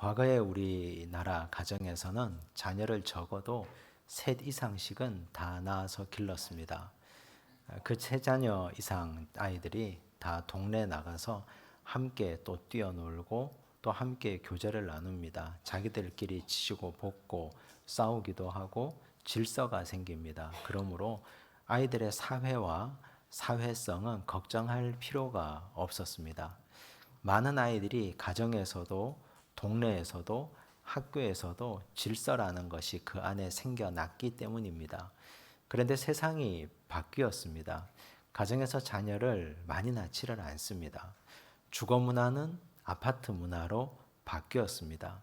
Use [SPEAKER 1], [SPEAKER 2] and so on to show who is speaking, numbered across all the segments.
[SPEAKER 1] 과거에 우리나라 가정에서는 자녀를 적어도 셋 이상씩은 다 낳아서 길렀습니다. 그 세 자녀 이상 아이들이 다 동네 나가서 함께 또 뛰어놀고 또 함께 교제를 나눕니다. 자기들끼리 지지고 볶고 싸우기도 하고 질서가 생깁니다. 그러므로 아이들의 사회와 사회성은 걱정할 필요가 없었습니다. 많은 아이들이 가정에서도 동네에서도 학교에서도 질서라는 것이 그 안에 생겨났기 때문입니다. 그런데 세상이 바뀌었습니다. 가정에서 자녀를 많이 낳지를 않습니다. 주거 문화는 아파트 문화로 바뀌었습니다.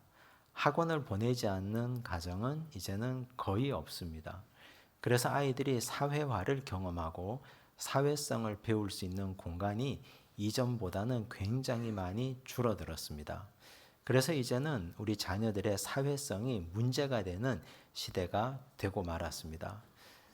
[SPEAKER 1] 학원을 보내지 않는 가정은 이제는 거의 없습니다. 그래서 아이들이 사회화를 경험하고 사회성을 배울 수 있는 공간이 이전보다는 굉장히 많이 줄어들었습니다. 그래서 이제는 우리 자녀들의 사회성이 문제가 되는 시대가 되고 말았습니다.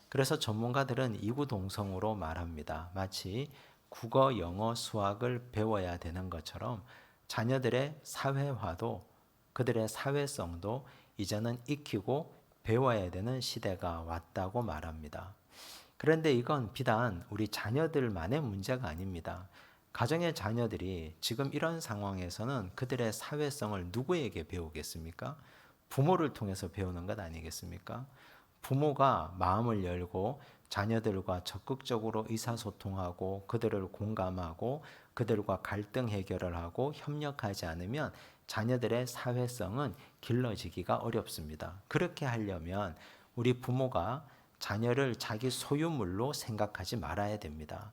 [SPEAKER 1] 그래서 전문가들은 이구동성으로 말합니다. 마치 국어, 영어, 수학을 배워야 되는 것처럼 자녀들의 사회화도 그들의 사회성도 이제는 익히고 배워야 되는 시대가 왔다고 말합니다. 그런데 이건 비단 우리 자녀들만의 문제가 아닙니다. 가정의 자녀들이 지금 이런 상황에서는 그들의 사회성을 누구에게 배우겠습니까? 부모를 통해서 배우는 것 아니겠습니까? 부모가 마음을 열고 자녀들과 적극적으로 의사소통하고 그들을 공감하고 그들과 갈등 해결을 하고 협력하지 않으면 자녀들의 사회성은 길러지기가 어렵습니다. 그렇게 하려면 우리 부모가 자녀를 자기 소유물로 생각하지 말아야 됩니다.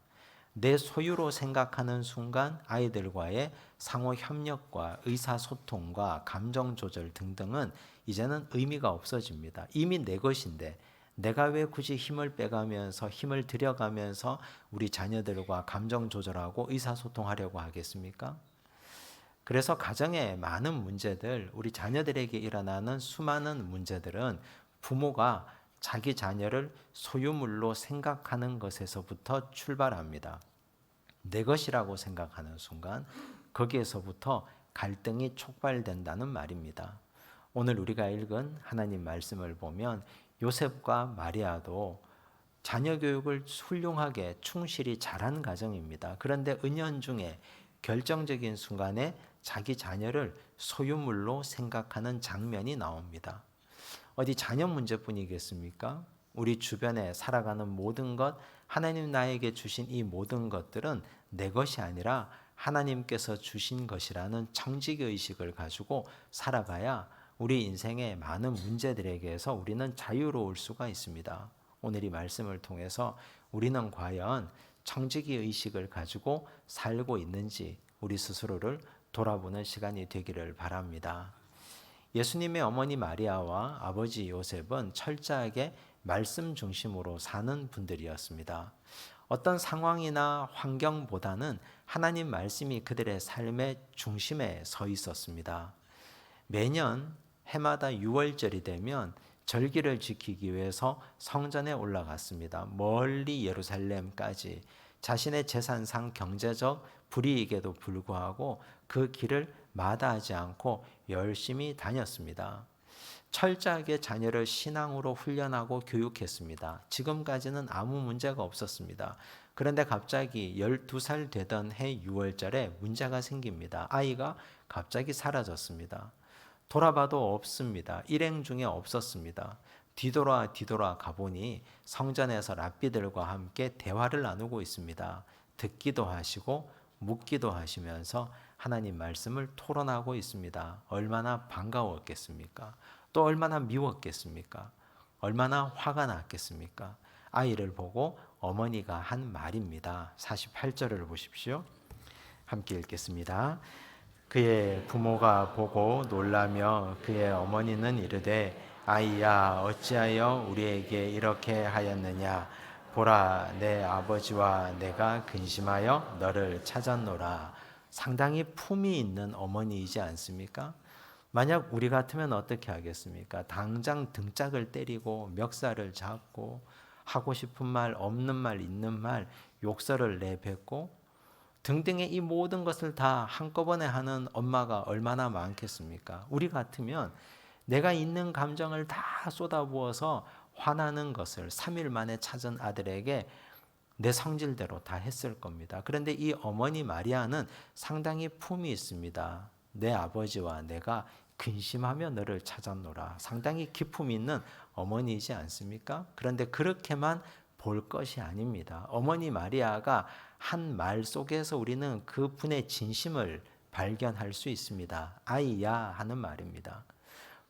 [SPEAKER 1] 내 소유로 생각하는 순간 아이들과의 상호 협력과 의사소통과 감정 조절 등등은 이제는 의미가 없어집니다. 이미 내 것인데 내가 왜 굳이 힘을 빼가면서 힘을 들여가면서 우리 자녀들과 감정 조절하고 의사소통하려고 하겠습니까? 그래서 가정의 많은 문제들, 우리 자녀들에게 일어나는 수많은 문제들은 부모가 자기 자녀를 소유물로 생각하는 것에서부터 출발합니다. 내 것이라고 생각하는 순간 거기에서부터 갈등이 촉발된다는 말입니다. 오늘 우리가 읽은 하나님 말씀을 보면 요셉과 마리아도 자녀 교육을 훌륭하게 충실히 잘한 가정입니다. 그런데 은연중에 결정적인 순간에 자기 자녀를 소유물로 생각하는 장면이 나옵니다. 어디 자녀 문제뿐이겠습니까? 우리 주변에 살아가는 모든 것, 하나님 나에게 주신 이 모든 것들은 내 것이 아니라 하나님께서 주신 것이라는 청직 의식을 가지고 살아가야 우리 인생의 많은 문제들에게서 우리는 자유로울 수가 있습니다. 오늘 이 말씀을 통해서 우리는 과연 청지기 의식을 가지고 살고 있는지 우리 스스로를 돌아보는 시간이 되기를 바랍니다. 예수님의 어머니 마리아와 아버지 요셉은 철저하게 말씀 중심으로 사는 분들이었습니다. 어떤 상황이나 환경보다는 하나님 말씀이 그들의 삶의 중심에 서 있었습니다. 매년 해마다 6월절이 되면 절기를 지키기 위해서 성전에 올라갔습니다. 멀리 예루살렘까지 자신의 재산상 경제적 불이익에도 불구하고 그 길을 마다하지 않고 열심히 다녔습니다. 철저하게 자녀를 신앙으로 훈련하고 교육했습니다. 지금까지는 아무 문제가 없었습니다. 그런데 갑자기 12살 되던 해 6월절에 문제가 생깁니다. 아이가 갑자기 사라졌습니다. 돌아봐도 없습니다. 일행 중에 없었습니다. 뒤돌아 뒤돌아 가보니 성전에서 랍비들과 함께 대화를 나누고 있습니다. 듣기도 하시고 묻기도 하시면서 하나님 말씀을 토론하고 있습니다. 얼마나 반가웠겠습니까? 또 얼마나 미웠겠습니까? 얼마나 화가 났겠습니까? 아이를 보고 어머니가 한 말입니다. 48절을 보십시오. 함께 읽겠습니다. 그의 부모가 보고 놀라며 그의 어머니는 이르되 아이야 어찌하여 우리에게 이렇게 하였느냐 보라 내 아버지와 내가 근심하여 너를 찾았노라 상당히 품이 있는 어머니이지 않습니까? 만약 우리 같으면 어떻게 하겠습니까? 당장 등짝을 때리고 멱살을 잡고 하고 싶은 말 없는 말 있는 말 욕설을 내뱉고 등등의 이 모든 것을 다 한꺼번에 하는 엄마가 얼마나 많겠습니까? 우리 같으면 내가 있는 감정을 다 쏟아부어서 화나는 것을 3일 만에 찾은 아들에게 내 성질대로 다 했을 겁니다. 그런데 이 어머니 마리아는 상당히 품이 있습니다. 내 아버지와 내가 근심하며 너를 찾았노라. 상당히 기품 있는 어머니이지 않습니까? 그런데 그렇게만 볼 것이 아닙니다. 어머니 마리아가 한 말 속에서 우리는 그 분의 진심을 발견할 수 있습니다. 아이야 하는 말입니다.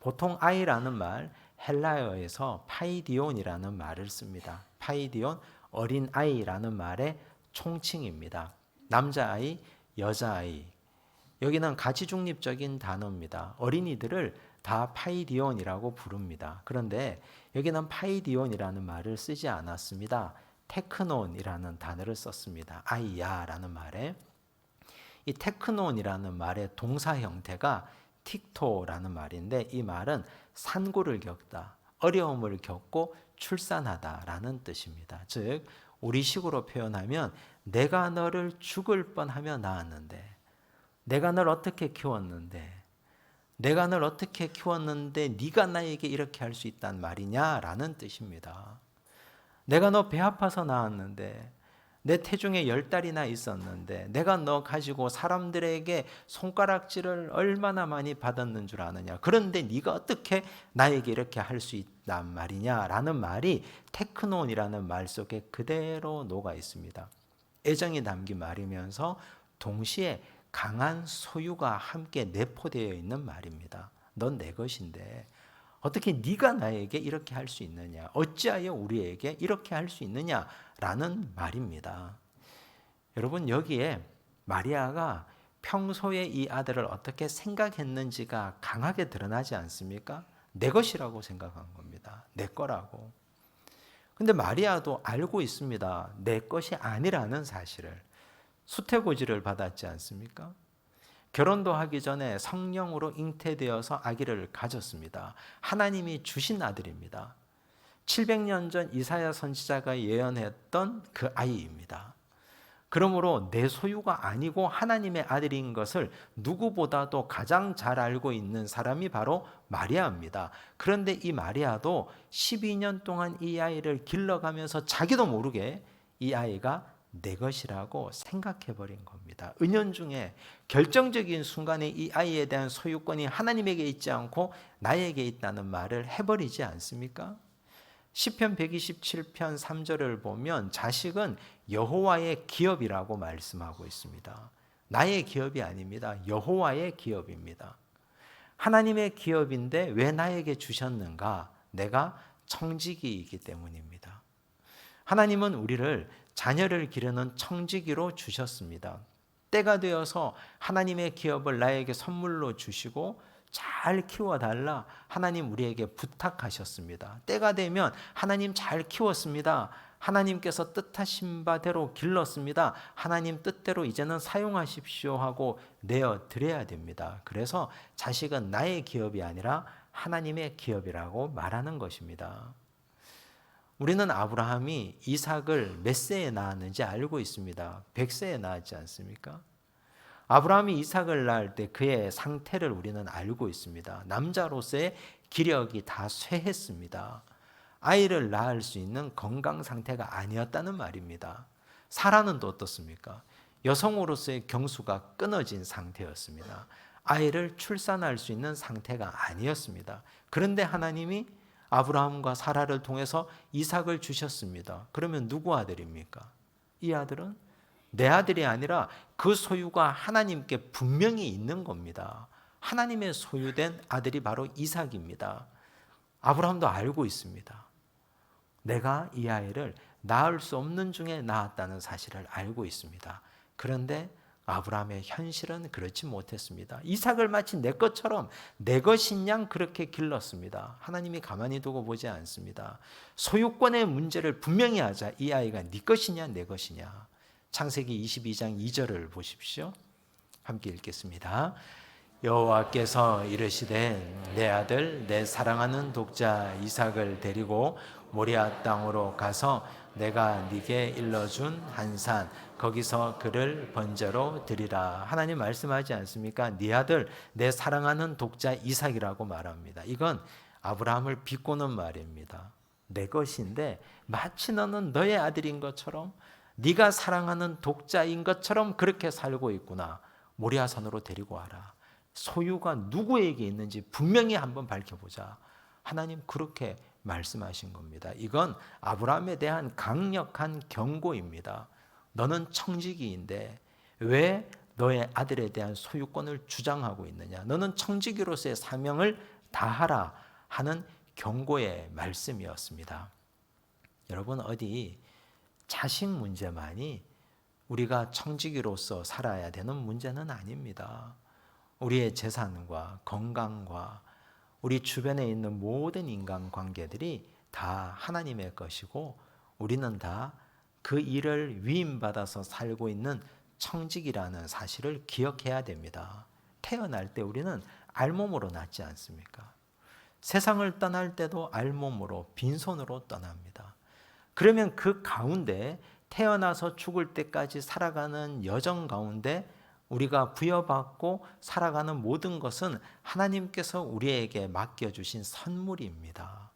[SPEAKER 1] 보통 아이라는 말 헬라어에서 파이디온이라는 말을 씁니다. 파이디온 어린 아이라는 말의 총칭입니다. 남자아이, 여자아이. 여기는 가치 중립적인 단어입니다. 어린이들을 다 파이디온이라고 부릅니다. 그런데 여기는 파이디온이라는 말을 쓰지 않았습니다. 테크논이라는 단어를 썼습니다. 아이야라는 말에 이 테크논이라는 말의 동사 형태가 틱토라는 말인데 이 말은 산고를 겪다, 어려움을 겪고 출산하다라는 뜻입니다. 즉 우리식으로 표현하면 내가 너를 죽을 뻔하며 낳았는데 내가 널 어떻게 키웠는데 내가 널 어떻게 키웠는데 네가 나에게 이렇게 할 수 있단 말이냐라는 뜻입니다. 내가 너 배 아파서 낳았는데 내 태중에 열 달이나 있었는데 내가 너 가지고 사람들에게 손가락질을 얼마나 많이 받았는 줄 아느냐. 그런데 네가 어떻게 나에게 이렇게 할 수 있 단 말이냐라는 말이 테크논이라는 말 속에 그대로 녹아 있습니다. 애정이 담긴 말이면서 동시에 강한 소유가 함께 내포되어 있는 말입니다. 넌 내 것인데 어떻게 네가 나에게 이렇게 할 수 있느냐? 어찌하여 우리에게 이렇게 할 수 있느냐라는 말입니다. 여러분 여기에 마리아가 평소에 이 아들을 어떻게 생각했는지가 강하게 드러나지 않습니까? 내 것이라고 생각한 겁니다. 내 거라고. 근데 마리아도 알고 있습니다. 내 것이 아니라는 사실을. 수태고지를 받았지 않습니까? 결혼도 하기 전에 성령으로 잉태되어서 아기를 가졌습니다. 하나님이 주신 아들입니다. 700년 전 이사야 선지자가 예언했던 그 아이입니다. 그러므로 내 소유가 아니고 하나님의 아들인 것을 누구보다도 가장 잘 알고 있는 사람이 바로 마리아입니다. 그런데 이 마리아도 12년 동안 이 아이를 길러가면서 자기도 모르게 이 아이가 내 것이라고 생각해 버린 겁니다. 은연중에 결정적인 순간에 이 아이에 대한 소유권이 하나님에게 있지 않고 나에게 있다는 말을 해버리지 않습니까? 시편 127편 3절을 보면 자식은 여호와의 기업이라고 말씀하고 있습니다. 나의 기업이 아닙니다. 여호와의 기업입니다. 하나님의 기업인데 왜 나에게 주셨는가? 내가 청지기이기 때문입니다. 하나님은 우리를 자녀를 기르는 청지기로 주셨습니다. 때가 되어서 하나님의 기업을 나에게 선물로 주시고 잘 키워달라 하나님 우리에게 부탁하셨습니다. 때가 되면 하나님 잘 키웠습니다. 하나님께서 뜻하신 바대로 길렀습니다. 하나님 뜻대로 이제는 사용하십시오 하고 내어 드려야 됩니다. 그래서 자식은 나의 기업이 아니라 하나님의 기업이라고 말하는 것입니다. 우리는 아브라함이 이삭을 몇 세에 낳았는지 알고 있습니다. 100세에 낳았지 않습니까? 아브라함이 이삭을 낳을 때 그의 상태를 우리는 알고 있습니다. 남자로서의 기력이 다 쇠했습니다. 아이를 낳을 수 있는 건강 상태가 아니었다는 말입니다. 사라는 또 어떻습니까? 여성으로서의 경수가 끊어진 상태였습니다. 아이를 출산할 수 있는 상태가 아니었습니다. 그런데 하나님이 아브라함과 사라를 통해서 이삭을 주셨습니다. 그러면 누구 아들입니까? 이 아들은 내 아들이 아니라 그 소유가 하나님께 분명히 있는 겁니다. 하나님의 소유된 아들이 바로 이삭입니다. 아브라함도 알고 있습니다. 내가 이 아이를 낳을 수 없는 중에 낳았다는 사실을 알고 있습니다. 그런데 아브라함의 현실은 그렇지 못했습니다. 이삭을 마치 내 것처럼 내 것인 양 그렇게 길렀습니다. 하나님이 가만히 두고 보지 않습니다. 소유권의 문제를 분명히 하자. 이 아이가 네 것이냐 내 것이냐. 창세기 22장 2절을 보십시오. 함께 읽겠습니다. 여호와께서 이르시되 내 아들 내 사랑하는 독자 이삭을 데리고 모리아 땅으로 가서 내가 네게 일러준 한 산 거기서 그를 번제로 드리라. 하나님 말씀하지 않습니까? 네 아들 내 사랑하는 독자 이삭이라고 말합니다. 이건 아브라함을 비꼬는 말입니다. 내 것인데 마치 너는 너의 아들인 것처럼 네가 사랑하는 독자인 것처럼 그렇게 살고 있구나. 모리아산으로 데리고 와라. 소유가 누구에게 있는지 분명히 한번 밝혀보자. 하나님 그렇게 말씀하신 겁니다. 이건 아브라함에 대한 강력한 경고입니다. 너는 청지기인데 왜 너의 아들에 대한 소유권을 주장하고 있느냐? 너는 청지기로서의 사명을 다하라 하는 경고의 말씀이었습니다. 여러분 어디 자식 문제만이 우리가 청지기로서 살아야 되는 문제는 아닙니다. 우리의 재산과 건강과 우리 주변에 있는 모든 인간 관계들이 다 하나님의 것이고 우리는 다 그 일을 위임받아서 살고 있는 청직이라는 사실을 기억해야 됩니다. 태어날 때 우리는 알몸으로 낳지 않습니까? 세상을 떠날 때도 알몸으로 빈손으로 떠납니다. 그러면 그 가운데 태어나서 죽을 때까지 살아가는 여정 가운데 우리가 부여받고 살아가는 모든 것은 하나님께서 우리에게 맡겨주신 선물입니다.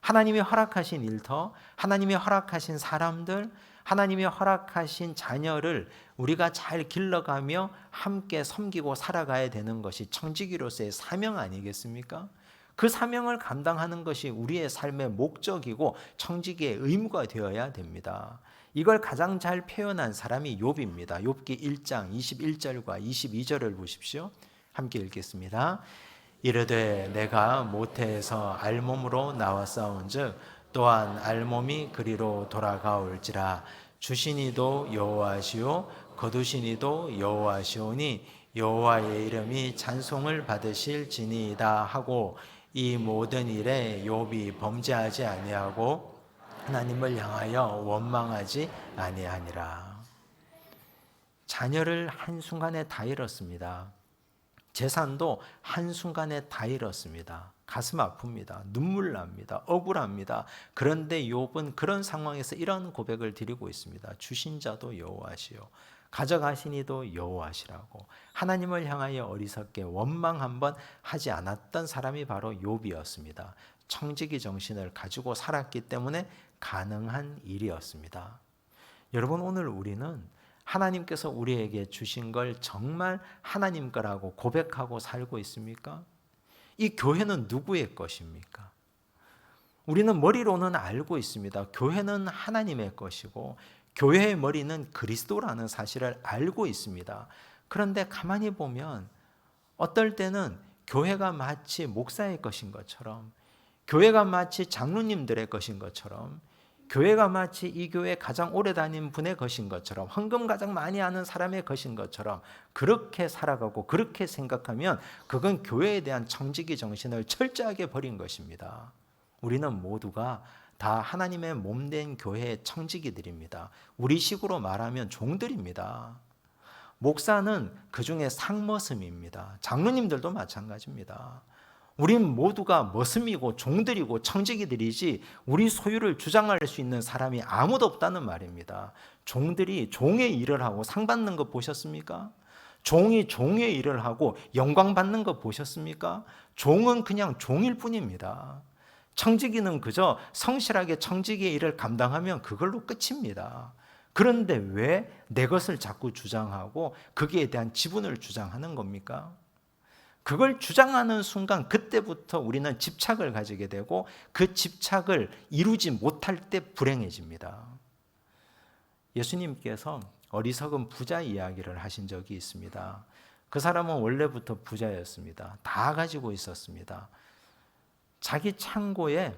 [SPEAKER 1] 하나님이 허락하신 일터, 하나님이 허락하신 사람들, 하나님이 허락하신 자녀를 우리가 잘 길러가며 함께 섬기고 살아가야 되는 것이 청지기로서의 사명 아니겠습니까? 그 사명을 감당하는 것이 우리의 삶의 목적이고 청지기의 의무가 되어야 됩니다. 이걸 가장 잘 표현한 사람이 욥입니다. 욥기 1장 21절과 22절을 보십시오. 함께 읽겠습니다. 이르되 내가 모태에서 알몸으로 나왔사온즉 또한 알몸이 그리로 돌아가올지라 주신이도 여호와시오 거두신이도 여호와시오니 여호와의 이름이 찬송을 받으실지니이다 하고 이 모든 일에 욥이 범죄하지 아니하고 하나님을 향하여 원망하지 아니하니라. 자녀를 한순간에 다 잃었습니다. 재산도 한순간에 다 잃었습니다. 가슴 아픕니다. 눈물 납니다. 억울합니다. 그런데 욥은 그런 상황에서 이런 고백을 드리고 있습니다. 주신 자도 여호와시요 가져가시니도 여호와시라고 하나님을 향하여 어리석게 원망 한번 하지 않았던 사람이 바로 욥이었습니다. 청지기 정신을 가지고 살았기 때문에 가능한 일이었습니다. 여러분 오늘 우리는 하나님께서 우리에게 주신 걸 정말 하나님 거라고 고백하고 살고 있습니까? 이 교회는 누구의 것입니까? 우리는 머리로는 알고 있습니다. 교회는 하나님의 것이고 교회의 머리는 그리스도라는 사실을 알고 있습니다. 그런데 가만히 보면 어떨 때는 교회가 마치 목사의 것인 것처럼 교회가 마치 장로님들의 것인 것처럼 교회가 마치 이 교회 가장 오래 다닌 분의 것인 것처럼 헌금 가장 많이 하는 사람의 것인 것처럼 그렇게 살아가고 그렇게 생각하면 그건 교회에 대한 청지기 정신을 철저하게 버린 것입니다. 우리는 모두가 다 하나님의 몸 된 교회의 청지기들입니다. 우리식으로 말하면 종들입니다. 목사는 그 중에 상머슴입니다. 장로님들도 마찬가지입니다. 우린 모두가 머슴이고 종들이고 청지기들이지 우리 소유를 주장할 수 있는 사람이 아무도 없다는 말입니다. 종들이 종의 일을 하고 상 받는 거 보셨습니까? 종이 종의 일을 하고 영광 받는 거 보셨습니까? 종은 그냥 종일 뿐입니다. 청지기는 그저 성실하게 청지기의 일을 감당하면 그걸로 끝입니다. 그런데 왜 내 것을 자꾸 주장하고 거기에 대한 지분을 주장하는 겁니까? 그걸 주장하는 순간 그때부터 우리는 집착을 가지게 되고 그 집착을 이루지 못할 때 불행해집니다. 예수님께서 어리석은 부자 이야기를 하신 적이 있습니다. 그 사람은 원래부터 부자였습니다. 다 가지고 있었습니다. 자기 창고에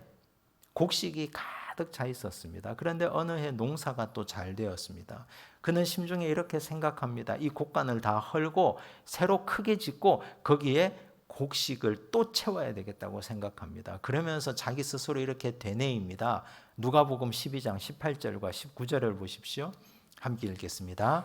[SPEAKER 1] 곡식이 가득 차 있었습니다. 그런데 어느 해 농사가 또 잘 되었습니다. 그는 심중에 이렇게 생각합니다. 이 곡간을 다 헐고 새로 크게 짓고 거기에 곡식을 또 채워야 되겠다고 생각합니다. 그러면서 자기 스스로 이렇게 되뇌입니다. 누가복음 12장 18절과 19절을 보십시오. 함께 읽겠습니다.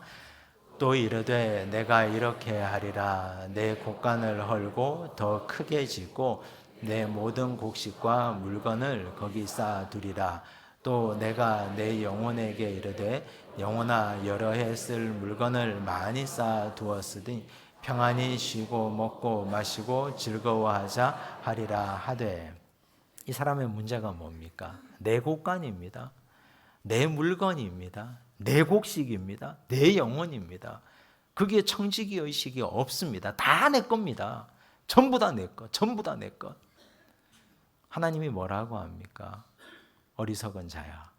[SPEAKER 1] 또 이르되 내가 이렇게 하리라 내 곡간을 헐고 더 크게 짓고 내 모든 곡식과 물건을 거기 쌓아 두리라 또 내가 내 영혼에게 이르되 영혼아 여러 해 쓸 물건을 많이 쌓아 두었으니 평안히 쉬고 먹고 마시고 즐거워하자 하리라 하되 이 사람의 문제가 뭡니까? 내 곳간입니다. 내 물건입니다. 내 곡식입니다. 내 영혼입니다. 그게 청지기 의식이 없습니다. 다 내 겁니다. 전부 다 내 것. 전부 다 내 것. 하나님이 뭐라고 합니까? 어리석은 자야.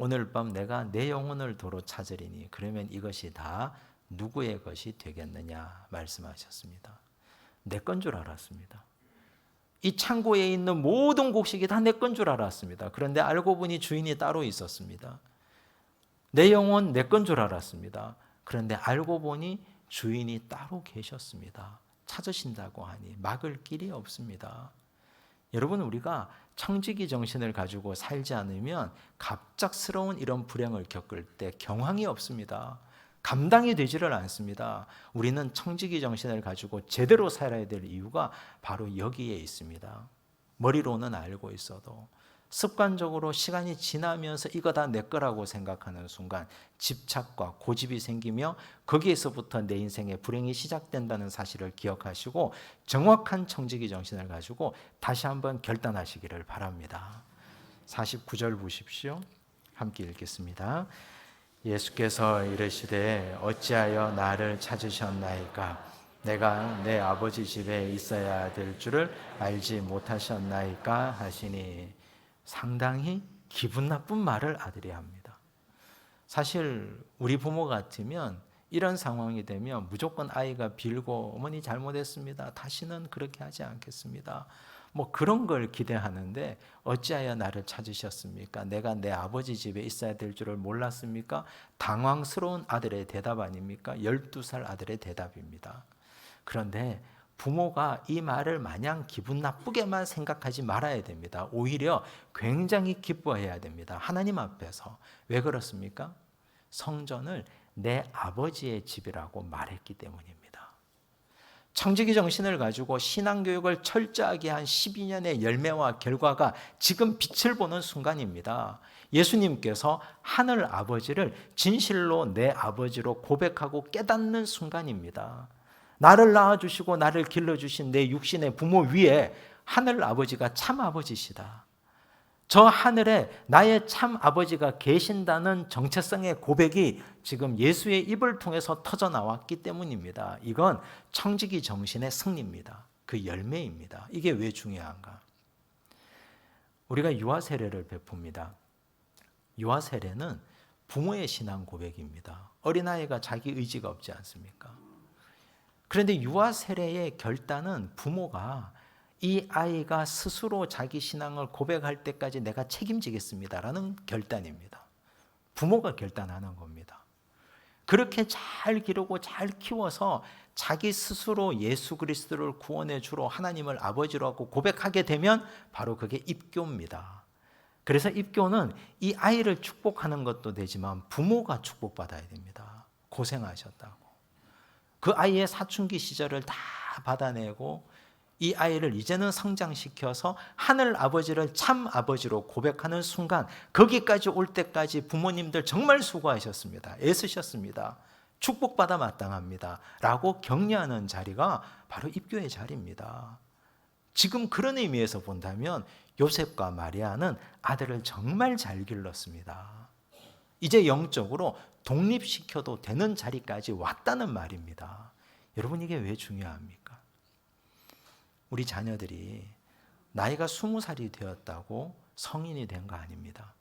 [SPEAKER 1] 오늘 밤 내가 내 영혼을 도로 찾으리니 그러면 이것이 다 누구의 것이 되겠느냐 말씀하셨습니다. 내 건 줄 알았습니다. 이 창고에 있는 모든 곡식이 다 내 건 줄 알았습니다. 그런데 알고 보니 주인이 따로 있었습니다. 내 영혼 내 건 줄 알았습니다. 그런데 알고 보니 주인이 따로 계셨습니다. 찾으신다고 하니 막을 길이 없습니다. 여러분 우리가 청지기 정신을 가지고 살지 않으면 갑작스러운 이런 불행을 겪을 때 경황이 없습니다. 감당이 되지를 않습니다. 우리는 청지기 정신을 가지고 제대로 살아야 될 이유가 바로 여기에 있습니다. 머리로는 알고 있어도 습관적으로 시간이 지나면서 이거 다 내 거라고 생각하는 순간 집착과 고집이 생기며 거기에서부터 내 인생의 불행이 시작된다는 사실을 기억하시고 정확한 청지기 정신을 가지고 다시 한번 결단하시기를 바랍니다. 49절 보십시오. 함께 읽겠습니다. 예수께서 이르시되 어찌하여 나를 찾으셨나이까 내가 내 아버지 집에 있어야 될 줄을 알지 못하셨나이까 하시니 상당히 기분 나쁜 말을 아들이 합니다. 사실 우리 부모 같으면 이런 상황이 되면 무조건 아이가 빌고 어머니 잘못했습니다. 다시는 그렇게 하지 않겠습니다. 뭐 그런 걸 기대하는데 어찌하여 나를 찾으셨습니까? 내가 내 아버지 집에 있어야 될 줄을 몰랐습니까? 당황스러운 아들의 대답 아닙니까? 12살 아들의 대답입니다. 그런데 부모가 이 말을 마냥 기분 나쁘게만 생각하지 말아야 됩니다. 오히려 굉장히 기뻐해야 됩니다. 하나님 앞에서. 왜 그렇습니까? 성전을 내 아버지의 집이라고 말했기 때문입니다. 청지기 정신을 가지고 신앙교육을 철저하게 한 12년의 열매와 결과가 지금 빛을 보는 순간입니다. 예수님께서 하늘 아버지를 진실로 내 아버지로 고백하고 깨닫는 순간입니다. 나를 낳아주시고 나를 길러주신 내 육신의 부모 위에 하늘 아버지가 참 아버지시다. 저 하늘에 나의 참 아버지가 계신다는 정체성의 고백이 지금 예수의 입을 통해서 터져 나왔기 때문입니다. 이건 청지기 정신의 승리입니다. 그 열매입니다. 이게 왜 중요한가? 우리가 유아 세례를 베풉니다. 유아 세례는 부모의 신앙 고백입니다. 어린아이가 자기 의지가 없지 않습니까? 그런데 유아 세례의 결단은 부모가 이 아이가 스스로 자기 신앙을 고백할 때까지 내가 책임지겠습니다라는 결단입니다. 부모가 결단하는 겁니다. 그렇게 잘 기르고 잘 키워서 자기 스스로 예수 그리스도를 구원의 주로 하나님을 아버지로 하고 고백하게 되면 바로 그게 입교입니다. 그래서 입교는 이 아이를 축복하는 것도 되지만 부모가 축복받아야 됩니다. 고생하셨다고. 그 아이의 사춘기 시절을 다 받아내고 이 아이를 이제는 성장시켜서 하늘 아버지를 참 아버지로 고백하는 순간 거기까지 올 때까지 부모님들 정말 수고하셨습니다. 애쓰셨습니다. 축복받아 마땅합니다. 라고 격려하는 자리가 바로 입교의 자리입니다. 지금 그런 의미에서 본다면 요셉과 마리아는 아들을 정말 잘 길렀습니다. 이제 영적으로 독립시켜도 되는 자리까지 왔다는 말입니다. 여러분 이게 왜 중요합니까? 우리 자녀들이 나이가 스무 살이 되었다고 성인이 된 거 아닙니다.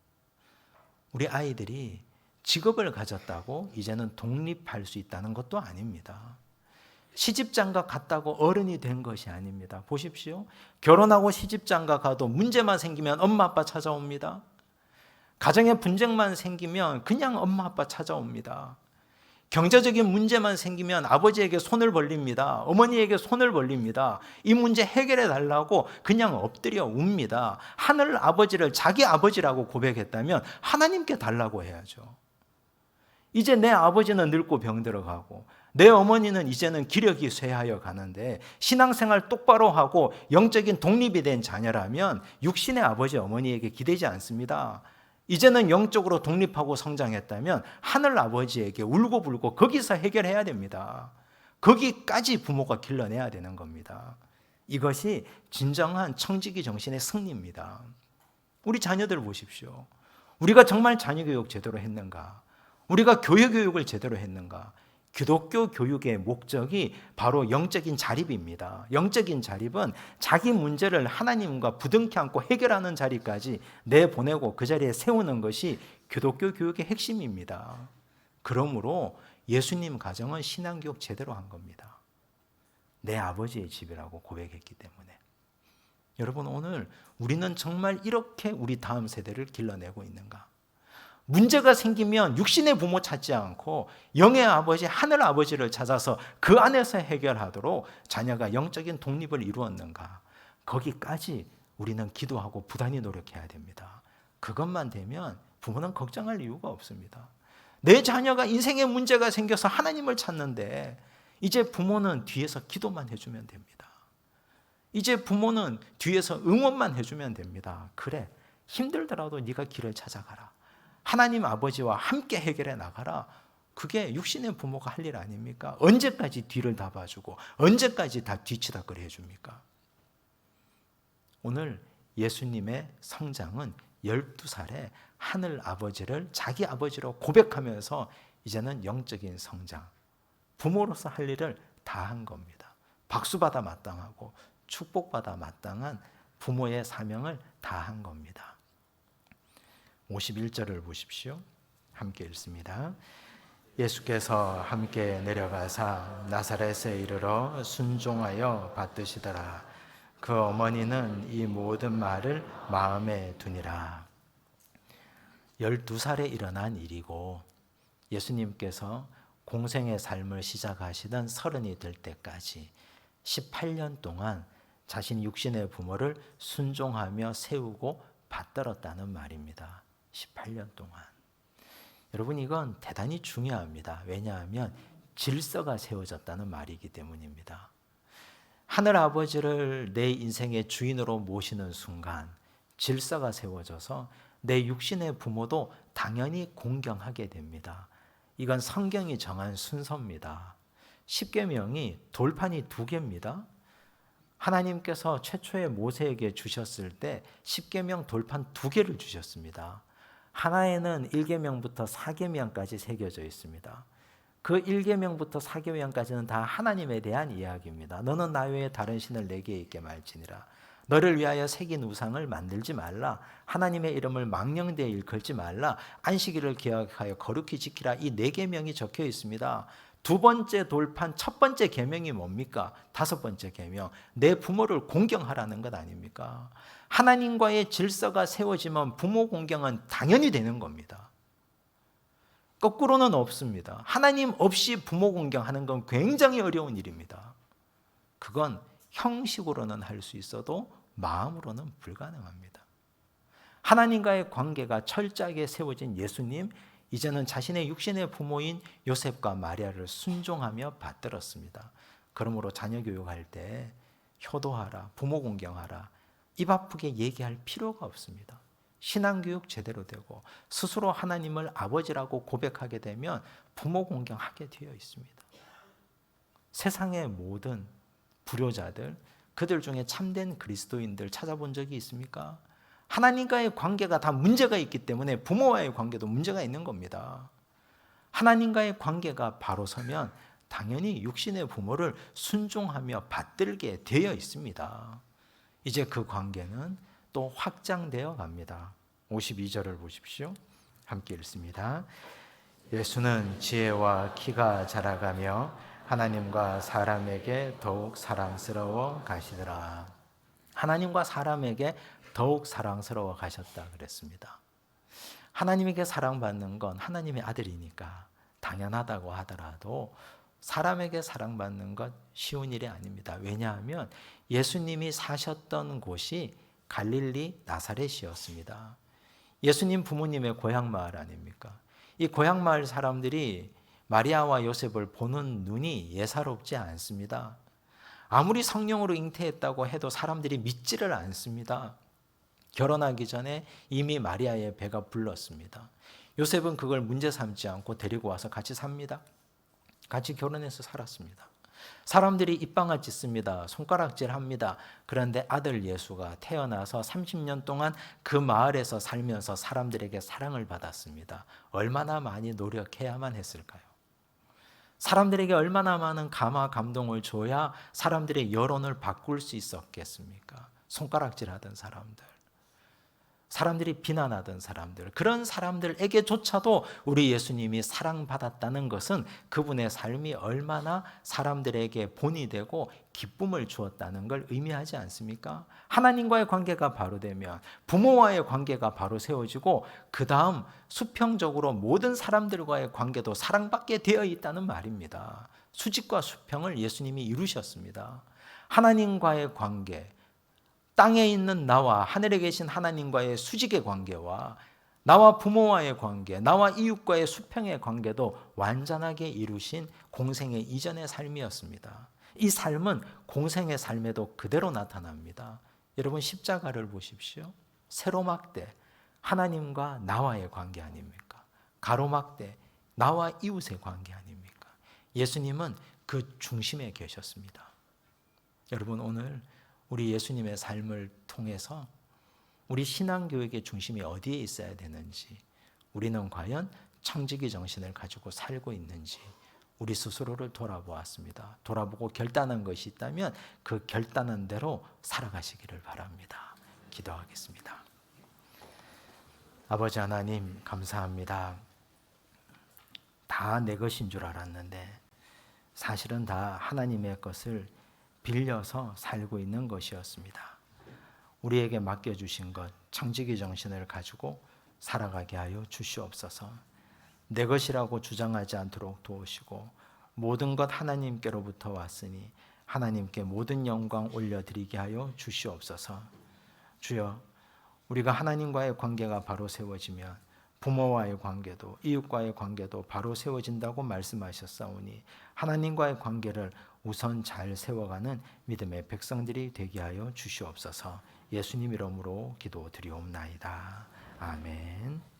[SPEAKER 1] 우리 아이들이 직업을 가졌다고 이제는 독립할 수 있다는 것도 아닙니다. 시집장가 갔다고 어른이 된 것이 아닙니다. 보십시오. 결혼하고 시집장가 가도 문제만 생기면 엄마 아빠 찾아옵니다. 가정에 분쟁만 생기면 그냥 엄마 아빠 찾아옵니다. 경제적인 문제만 생기면 아버지에게 손을 벌립니다. 어머니에게 손을 벌립니다. 이 문제 해결해 달라고 그냥 엎드려 웁니다. 하늘 아버지를 자기 아버지라고 고백했다면 하나님께 달라고 해야죠. 이제 내 아버지는 늙고 병들어 가고 내 어머니는 이제는 기력이 쇠하여 가는데 신앙생활 똑바로 하고 영적인 독립이 된 자녀라면 육신의 아버지 어머니에게 기대지 않습니다. 이제는 영적으로 독립하고 성장했다면 하늘 아버지에게 울고불고 거기서 해결해야 됩니다. 거기까지 부모가 길러내야 되는 겁니다. 이것이 진정한 청지기 정신의 승리입니다. 우리 자녀들 보십시오. 우리가 정말 자녀 교육 제대로 했는가? 우리가 교회 교육을 제대로 했는가? 기독교 교육의 목적이 바로 영적인 자립입니다. 영적인 자립은 자기 문제를 하나님과 부둥켜 안고 해결하는 자리까지 내보내고 그 자리에 세우는 것이 기독교 교육의 핵심입니다. 그러므로 예수님 가정은 신앙교육 제대로 한 겁니다. 내 아버지의 집이라고 고백했기 때문에. 여러분, 오늘 우리는 정말 이렇게 우리 다음 세대를 길러내고 있는가? 문제가 생기면 육신의 부모 찾지 않고 영의 아버지, 하늘 아버지를 찾아서 그 안에서 해결하도록 자녀가 영적인 독립을 이루었는가. 거기까지 우리는 기도하고 부단히 노력해야 됩니다. 그것만 되면 부모는 걱정할 이유가 없습니다. 내 자녀가 인생에 문제가 생겨서 하나님을 찾는데 이제 부모는 뒤에서 기도만 해주면 됩니다. 이제 부모는 뒤에서 응원만 해주면 됩니다. 그래 힘들더라도 네가 길을 찾아가라. 하나님 아버지와 함께 해결해 나가라. 그게 육신의 부모가 할 일 아닙니까? 언제까지 뒤를 다 봐주고 언제까지 다 뒤치다거리 해줍니까? 오늘 예수님의 성장은 12살에 하늘 아버지를 자기 아버지로 고백하면서 이제는 영적인 성장, 부모로서 할 일을 다 한 겁니다. 박수받아 마땅하고 축복받아 마땅한 부모의 사명을 다 한 겁니다. 51절을 보십시오. 함께 읽습니다. 예수께서 함께 내려가사 나사렛에 이르러 순종하여 받드시더라. 그 어머니는 이 모든 말을 마음에 두니라. 12살에 일어난 일이고 예수님께서 공생의 삶을 시작하시던 서른이 될 때까지 18년 동안 자신 육신의 부모를 순종하며 세우고 받들었다는 말입니다. 18년 동안. 여러분 이건 대단히 중요합니다. 왜냐하면 질서가 세워졌다는 말이기 때문입니다. 하늘 아버지를 내 인생의 주인으로 모시는 순간 질서가 세워져서 내 육신의 부모도 당연히 공경하게 됩니다. 이건 성경이 정한 순서입니다. 십계명이 돌판이 두 개입니다. 하나님께서 최초의 모세에게 주셨을 때 십계명 돌판 두 개를 주셨습니다. 하나에는 1계명부터 4계명까지 새겨져 있습니다. 그 1계명부터 4계명까지는 다 하나님에 대한 이야기입니다. 너는 나 외에 다른 신을 내게 있게 말지니라. 너를 위하여 새긴 우상을 만들지 말라. 하나님의 이름을 망령되이 일컬지 말라. 안식일을 기억하여 거룩히 지키라. 이 네 계명이 적혀 있습니다. 두 번째 돌판 첫 번째 계명이 뭡니까? 다섯 번째 계명. 내 부모를 공경하라는 것 아닙니까? 하나님과의 질서가 세워지면 부모 공경은 당연히 되는 겁니다. 거꾸로는 없습니다. 하나님 없이 부모 공경하는 건 굉장히 어려운 일입니다. 그건 형식으로는 할 수 있어도 마음으로는 불가능합니다. 하나님과의 관계가 철저하게 세워진 예수님, 이제는 자신의 육신의 부모인 요셉과 마리아를 순종하며 받들었습니다. 그러므로 자녀 교육할 때 효도하라, 부모 공경하라, 입 아프게 얘기할 필요가 없습니다. 신앙 교육 제대로 되고 스스로 하나님을 아버지라고 고백하게 되면 부모 공경하게 되어 있습니다. 세상의 모든 불효자들, 그들 중에 참된 그리스도인들 찾아본 적이 있습니까? 하나님과의 관계가 다 문제가 있기 때문에 부모와의 관계도 문제가 있는 겁니다. 하나님과의 관계가 바로 서면 당연히 육신의 부모를 순종하며 받들게 되어 있습니다. 이제 그 관계는 또 확장되어 갑니다. 52절을 보십시오. 함께 읽습니다. 예수는 지혜와 키가 자라가며 하나님과 사람에게 더욱 사랑스러워 가시더라. 하나님과 사람에게 더욱 사랑스러워 가셨다 그랬습니다. 하나님에게 사랑받는 건 하나님의 아들이니까 당연하다고 하더라도 사람에게 사랑받는 것 쉬운 일이 아닙니다. 왜냐하면 예수님이 사셨던 곳이 갈릴리 나사렛이었습니다. 예수님 부모님의 고향 마을 아닙니까? 이 고향 마을 사람들이 마리아와 요셉을 보는 눈이 예사롭지 않습니다. 아무리 성령으로 잉태했다고 해도 사람들이 믿지를 않습니다. 결혼하기 전에 이미 마리아의 배가 불렀습니다. 요셉은 그걸 문제 삼지 않고 데리고 와서 같이 삽니다. 같이 결혼해서 살았습니다. 사람들이 입방아 짓습니다. 손가락질 합니다. 그런데 아들 예수가 태어나서 30년 동안 그 마을에서 살면서 사람들에게 사랑을 받았습니다. 얼마나 많이 노력해야만 했을까요? 사람들에게 얼마나 많은 감화 감동을 줘야 사람들의 여론을 바꿀 수 있었겠습니까? 손가락질 하던 사람들. 사람들이 비난하던 사람들, 그런 사람들에게조차도 우리 예수님이 사랑받았다는 것은 그분의 삶이 얼마나 사람들에게 본이 되고 기쁨을 주었다는 걸 의미하지 않습니까? 하나님과의 관계가 바로 되면 부모와의 관계가 바로 세워지고 그 다음 수평적으로 모든 사람들과의 관계도 사랑받게 되어 있다는 말입니다. 수직과 수평을 예수님이 이루셨습니다. 하나님과의 관계, 땅에 있는 나와 하늘에 계신 하나님과의 수직의 관계와 나와 부모와의 관계, 나와 이웃과의 수평의 관계도 완전하게 이루신 공생의 이전의 삶이었습니다. 이 삶은 공생의 삶에도 그대로 나타납니다. 여러분 십자가를 보십시오. 세로막대 하나님과 나와의 관계 아닙니까? 가로막대 나와 이웃의 관계 아닙니까? 예수님은 그 중심에 계셨습니다. 여러분 오늘 우리 예수님의 삶을 통해서 우리 신앙 교육의 중심이 어디에 있어야 되는지, 우리는 과연 청지기 정신을 가지고 살고 있는지, 우리 스스로를 돌아보았습니다. 돌아보고 결단한 것이 있다면 그 결단한 대로 살아가시기를 바랍니다. 기도하겠습니다. 아버지 하나님, 감사합니다. 다 내 것인 줄 알았는데, 사실은 다 하나님의 것을 빌려서 살고 있는 것이었습니다. 우리에게 맡겨주신 것, 청지기 정신을 가지고 살아가게 하여 주시옵소서. 내 것이라고 주장하지 않도록 도우시고 모든 것 하나님께로부터 왔으니 하나님께 모든 영광 올려드리게 하여 주시옵소서. 주여, 우리가 하나님과의 관계가 바로 세워지면 부모와의 관계도 이웃과의 관계도 바로 세워진다고 말씀하셨사오니 하나님과의 관계를 우선 잘 세워가는 믿음의 백성들이 되게 하여 주시옵소서. 예수님 이름으로 기도드리옵나이다. 아멘.